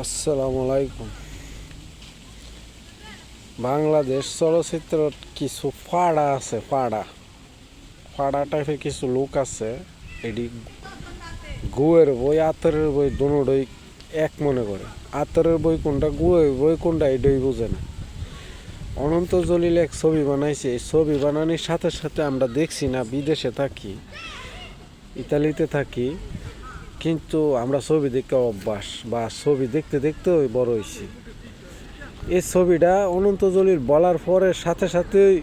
আসসালামু আলাইকুম। বাংলাদেশ চলচ্চিত্র কিছু ফাড়া আছে, ফাড়া। ফাড়া টাইপের কিছু লোক আছে, এটি গুয়ের বই, আতরের বই দুটোই এক মনে করে। আতরের বই কোনটা, গুয়ের বই কোনটা, এটাই বোঝে না। অনন্ত জলিল এক ছবি বানাইছে, এই ছবি বানানোর সাথে সাথে আমরা দেখছি না, বিদেশে থাকি, ইতালিতে থাকি। কিন্তু আমরা ছবি দেখতে অভ্যাস বা ছবি দেখতে দেখতে বড় হয়েছি। এই ছবিটা অনন্ত জলিল বলার পরে সাথে সাথেই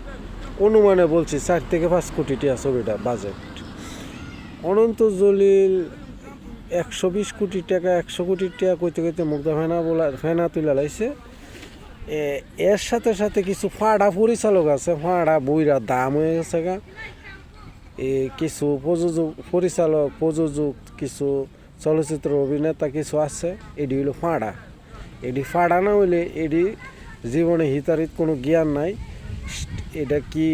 অনুমানে বলছি চার থেকে পাঁচ কোটি টাকা ছবিটা বাজেট অনন্ত জলিল একশো বিশ কোটি টাকা, একশো কোটি টাকা কইতে কইতে মুগ্ধা ফেনা বলা, ফেনা তুলে লাইছে। এর সাথে সাথে কিছু ফাড়া পরিচালক আছে, ফাড়া বইরা দাম হয়ে গেছে গা। কিছু প্রযোজক, পরিচালক, প্রযোজক, কিছু চলচ্চিত্র অভিনেতা কিছু আছে এটি হলো ফাড়া। এটি ফাড়া না হইলে এটি জীবনে হিতারিত কোনো জ্ঞান নাই। এটা কি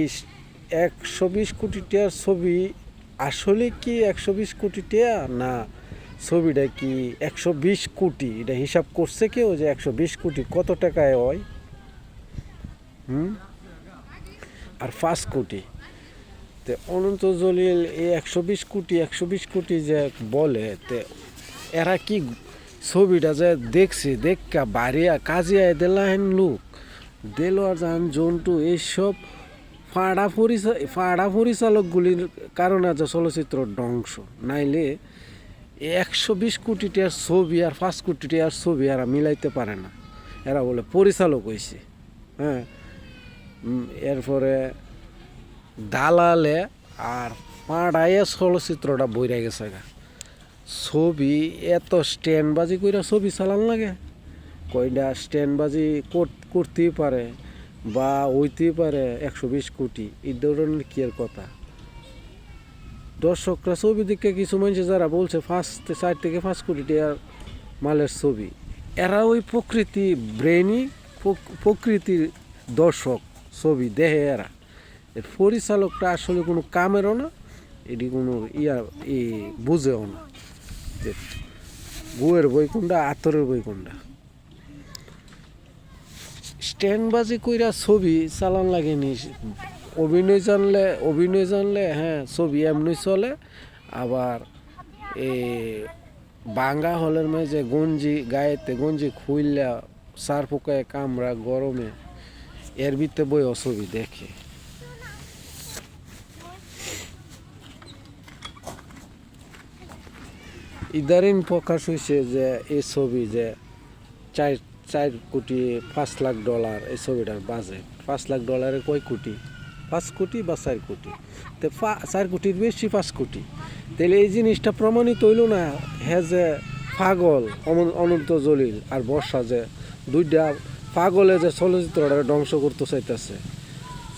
একশো বিশ কোটি টাকার ছবি? আসলে কি একশো বিশ কোটি টাকা? না, ছবিটা কি একশো বিশ কোটি? এটা হিসাব করছে কেউ যে একশো বিশ কোটি কত টাকায় হয়? হুম? আর পাঁচ কোটি। তে অনন্ত জলিল এই একশো বিশ কোটি, একশো বিশ কোটি যে বলে, তে এরা কি ছবিটা যে দেখছি, দেখা বাড়িয়া কাজিয়া দিলাহেন লোক। দেলোয়ার জাহান জন্টু এইসব ফাড়া পরিচা, ফাড়া পরিচালকগুলির কারণে যে চলচ্চিত্র ধ্বংস। নাইলে একশো বিশ কোটি টাকার ছবি আর পাঁচ কোটি টাকার ছবি এরা মিলাইতে পারে না। এরা বলে পরিচালক হয়েছে হ্যাঁ? এরপরে দালালে আর পাড়াইয়ে চলচ্চিত্রটা বইরা গেছে গা। ছবি এত স্ট্যান্ডবাজি কইরা ছবি চালান লাগে। কয়টা স্ট্যান্ডবাজি কর- করতেই পারে বা হইতেই পারে একশো বিশ কোটি। এই ধরনের কি আর কথা? দর্শকরা ছবি দেখে কিছু মানুষ যারা বলছে ফার্স্ট চার থেকে পাঁচ কোটি টাকার মালের ছবি। এরা ওই প্রকৃতি ব্রেনি প্রকৃতির দর্শক ছবি দেহে এরা। এর পরিচালকটা আসলে কোনো কামেরও না, এটি কোনো ইয়া, ই বুঝেও না যে গুয়ের বই কোনটা আতরের বই কোনটা স্ট্যান্ডবাজি কইরা ছবি চালান লাগেনি, অভিনয় জানলে অভিনয় জানলে হ্যাঁ ছবি এমনি চলে, আবার এ বাঙ্গা হলের মাঝে গঞ্জি গায়েতে গঞ্জি খুইলা সার পোকায় কামড়া গরমে, এর ভিতরে বই অছবি দেখে। ইদারিন প্রকাশ হয়েছে যে এই ছবি যে চার চার কোটি পাঁচ লাখ ডলার এই ছবিটার বাজেট পাঁচ লাখ ডলারে কয় কোটি? পাঁচ কোটি বা চার কোটি? তো চার কোটির বেশি পাঁচ কোটি। তাহলে এই জিনিসটা প্রমাণিত হইল না হ্যাঁ যে পাগল অনন্ত জলিল আর বর্ষা যে দুইটা পাগলে যে চলচ্চিত্রটা ধ্বংস করতে চাইতেছে।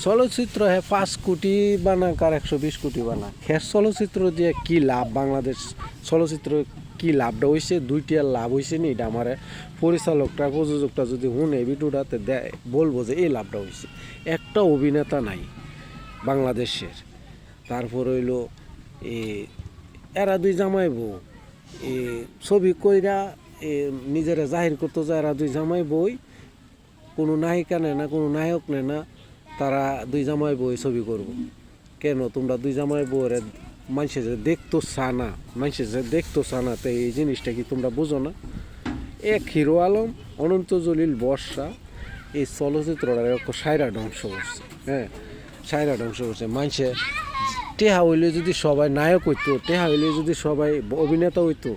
চলচ্চিত্র হ্যাঁ পাঁচ কোটি বানাক আর একশো বিশ কোটি বানাক। হ্যাঁ চলচ্চিত্র দিয়ে কি লাভ? বাংলাদেশ চলচ্চিত্র কি লাভটা হয়েছে দুইটা লাভ হয়েছে নি? এটা আমার পরিচালকটা, প্রযোজকটা যদি শুনে ভিডিওটাতে দেয় বলব যে এই লাভটা হয়েছে একটা অভিনেতা নাই বাংলাদেশের। তারপর হইল এ, এরা দুই জামাই বউ। এ, ছবি কইরা এ, নিজেরা জাহির করতে যায় এরা দুই জামাই বই। কোনো নায়িকা নেয় না, কোনো নায়ক নেয় না। তারা দুই জামাই বই ছবি করব। কেন? তোমরা দুই জামাই বউরে মানুষে যে দেখতো সানা মানুষে যে দেখতো সানা তো এই জিনিসটা কি তোমরা বুঝো না? এক হিরো আলম, অনন্ত জলিল বর্ষা, এই চলচ্চিত্রটা সাইরা ধ্বংস করছে হ্যাঁ? সাইরা ধ্বংস করছে। মানুষে টেহা হইলে যদি সবাই নায়ক হইতো, টেহা হইলে যদি সবাই অভিনেতা হইতো,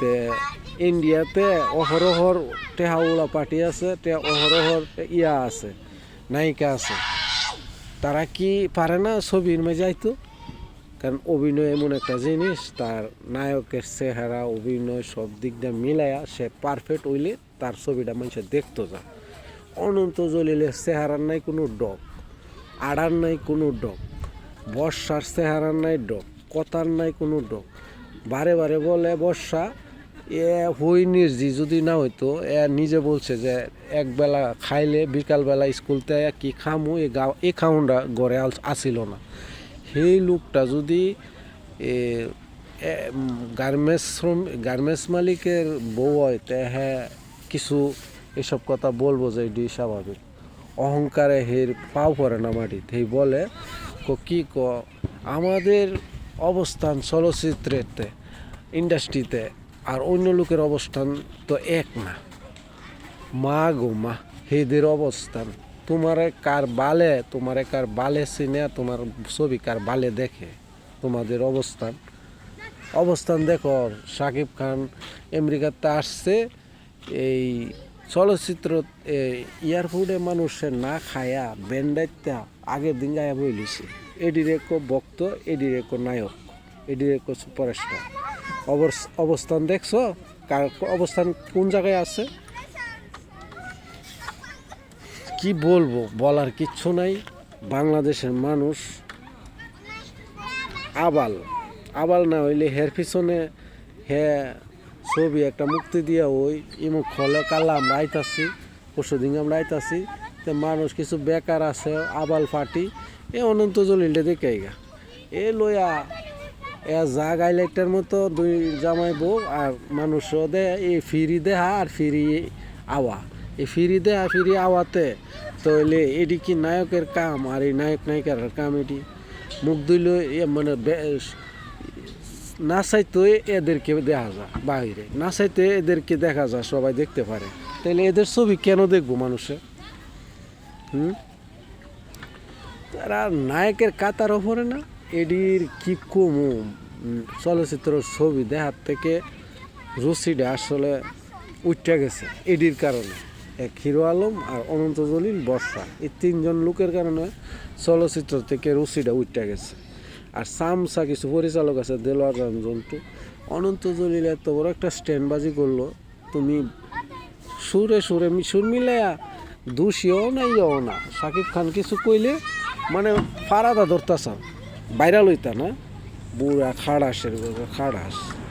তে ইন্ডিয়াতে অহরহর টেহাওলা পার্টি আছে, তে অহরহর ইয়া আছে, নায়িকা আছে। তারা কি পারে না ছবির মধ্যে যাইতো? কারণ অভিনয় এমন একটা জিনিস, তার নায়কের চেহারা, অভিনয় সব দিক দিয়ে মিলাইয়া সে পারফেক্ট হইলে তার ছবিটা মানুষের দেখতো যা অনন্ত জলিলের চেহারার নাই কোনো ডক, আড়ার নাই কোনো ডক, বর্ষার চেহারার নাই ডক, কথার নাই কোনো ডক। বারে বারে বলে, বর্ষা এ হই নির্জি যদি না হইতো, এ নিজে বলছে যে একবেলা খাইলে বিকালবেলা স্কুলতে কি খামু, এ গাও এ ঘরে আল- আসিল না। সেই লোকটা যদি গার্মেন্টস শ্রম, গার্মেন্টস মালিকের বউ হয়, তে হ্যাঁ কিছু এসব কথা বলব যে এটি স্বাভাবিক। অহংকারে হের পাও পড়ে না মাটিতে। হেই বলে, ক, কি ক, আমাদের অবস্থান চলচ্চিত্রেতে, ইন্ডাস্ট্রিতে আর অন্য লোকের অবস্থান তো এক না। মা গো মা, হেদের অবস্থান। তোমারে কার বালে, তোমারে কার বালে চিনে, তোমার ছবি কার বালে দেখে, তোমাদের অবস্থান। অবস্থান দেখো, সাকিব খান আমেরিকাতে আসছে, এই চলচ্চিত্র এয়ারপোর্টে মানুষের না খায়া ব্যান্ডাইতা আগের দিন গায়ে বইলিছে এডির এক ভক্ত এডির এক নায়ক এডির এক সুপারস্টার। অবস্থান দেখছ? কার, অবস্থান কোন জায়গায় আছে? কি বলব? বলার কিচ্ছু নাই। বাংলাদেশের মানুষ আবাল। আবাল না হইলে হের পিছনে হে ছবি একটা মুক্তি দিয়া ওই ইমুক খলে, কালা আমরা আইতাছি, পরশু দিন আমরা আইতাছি, তো মানুষ কিছু বেকার আছে, আবাল ফাটি, এ অনন্ত জলিলটা দেখে গা এ লইয়া এ যা গাইলাইটার মতো দুই জামাই বউ আর মানুষও দে এই ফিরি দেহা আর ফিরি আওয়া। এই ফিরি দেহা, ফিরি আওয়াতে তাহলে এটি কি নায়কের কাম? আর এই নায়ক নায়িকার কাম এটি। মুখ দিল মানে না চাইতে এদেরকে দেখা যায় বাইরে। না চাইতে এদেরকে দেখা যায় সবাই দেখতে পারে। তাহলে এদের ছবি কেন দেখব মানুষে? হুম? তারা নায়কের কাতার ওপরে না? এডির কি কমু? চলচ্চিত্র ছবি দেখার থেকে রুচিটা আসলে উঠে গেছে এডির কারণে। এক হিরো আলম আর অনন্ত জলিল বর্ষা, এই তিনজন লোকের কারণে চলচ্চিত্র থেকে রুচিটা উঠে গেছে। আর সামসা কিছু পরিচালক আছে, দেলোয়ার রঞ্জন্টু অনন্ত জলিল এত বড় একটা স্ট্যান্ডবাজি করল, তুমি সুরে সুরে সুর মিলাইয়া দোষীও না ইয়েও না। সাকিব খান কিছু কইলে মানে ফারাদা ধরতাছ। বাইরা লইতা না? বুড়া খাড়াসের খাড়াস।